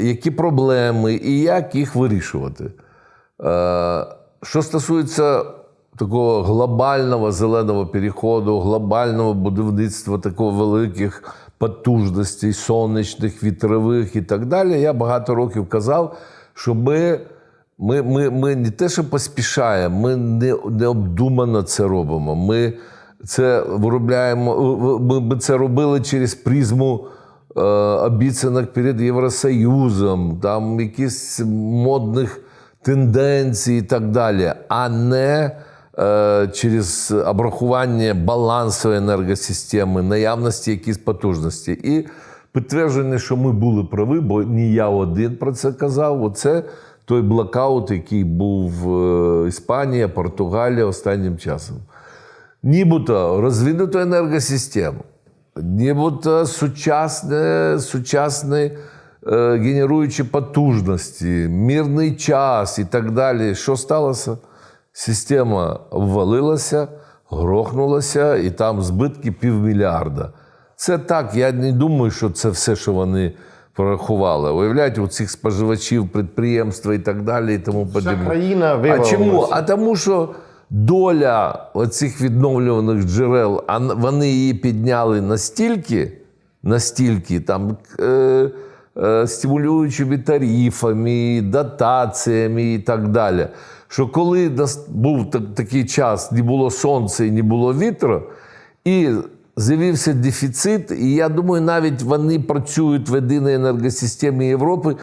які проблеми і як їх вирішувати. Е, Що стосується такого глобального зеленого переходу, глобального будівництва такого великих потужностей, сонячних, вітрових і так далі, я багато років казав, що ми, ми, ми, ми не те, що поспішаємо, ми не, необдумано це робимо. Ми це виробляємо, ми, це робили через призму обіцянок перед Євросоюзом, там якісь модних тенденцій і так далі, а не е, через обрахування балансу енергосистеми, наявності якісь потужності. І підтвердження, що ми були праві, бо не я один про це казав. Оце той блокаут, який був в Іспанії, Португалія останнім часом. Нібито розвинуту енергосистему, нібито сучасне, сучасні е, генеруючі потужності, мирний час і так далі. Що сталося? Система ввалилася, грохнулася, і там збитки півмільярда. Це так, я не думаю, що це все, що вони порахували. Уявляєте, у цих споживачів, підприємства і так далі, і тому подібне. країна А чому? А тому, що доля оцих відновлюваних джерел, а вони її підняли настільки, настільки там. Е, е, стимулюючими тарифами, дотаціями і так далі. Що коли був так- такий час, не було сонця і не було вітру, і з'явився дефіцит, і я думаю, навіть вони працюють в єдиній енергосистемі Європи,